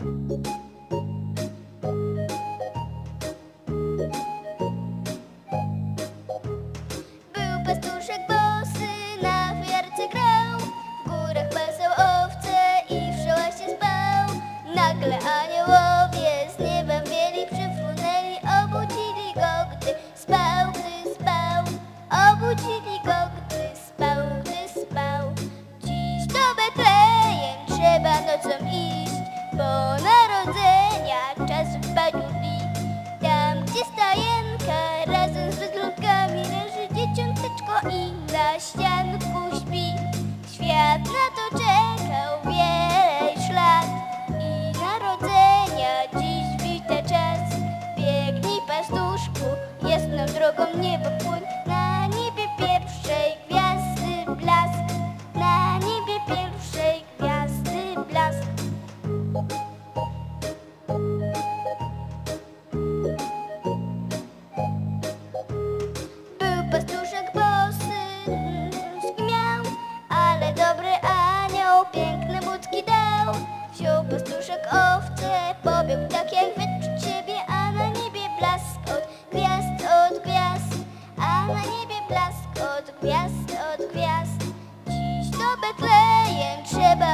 Był pastuszek bosy, na wiarce grał, w górach pasał owce i w szołach spał. Nagle aniołowie z nieba mieli przyfrunęli, obudzili go, gdy spał, gdy spał, obudzili był tak jak wyczuć ciebie, a na niebie blask od gwiazd, od gwiazd, a na niebie blask od gwiazd, od gwiazd. Dziś do Betlejem trzeba